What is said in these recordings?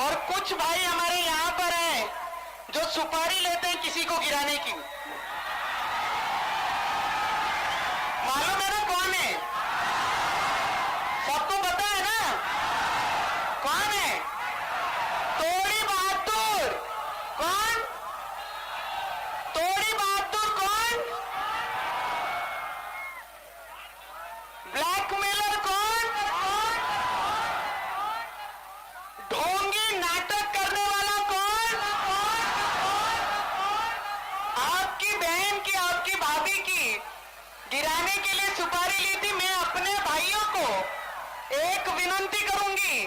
और कुछ भाई हमारे यहाँ पर हैं जो सुपारी लेते हैं किसी को गिराने की। गिराने के लिए सुपारी ली थी मैं अपने भाइयों को। एक विनंती करूंगी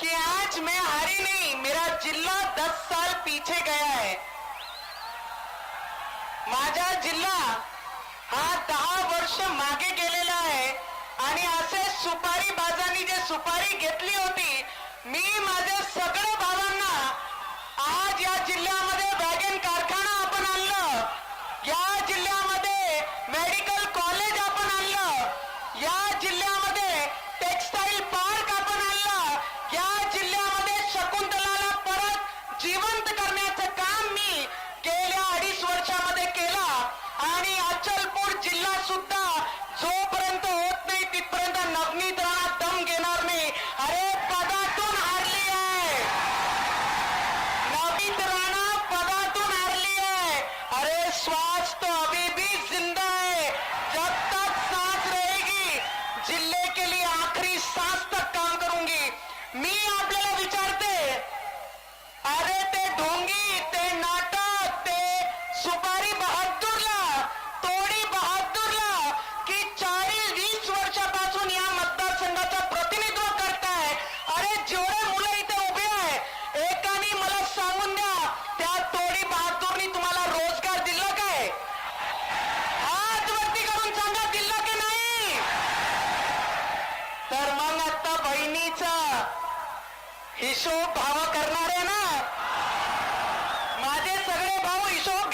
कि आज मैं हारी नहीं मेरा जिल्हा दस साल पीछे गया है। माझा जिल्हा हा दहा वर्ष मागे गेलेला आहे आणि असे सुपारी बाजांनी जे सुपारी घेतली होती मी माझ्या सगळ्या भावांना not me, हिशोब भाव करणार आहे ना. माझे सगळे भाऊ हिशोब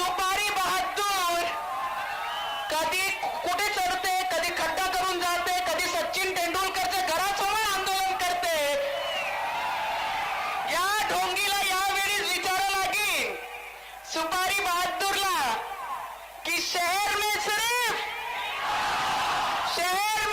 सुपारी बहादूर. कधी कुठे चढते कधी खड्डा करून जाते कधी सचिन तेंडुलकरच्या घरासमोर आंदोलन करते. या ढोंगीला यावेळी विचारा लागेल. सुपारी बहादूरला कि शहर में सिर्फ शहर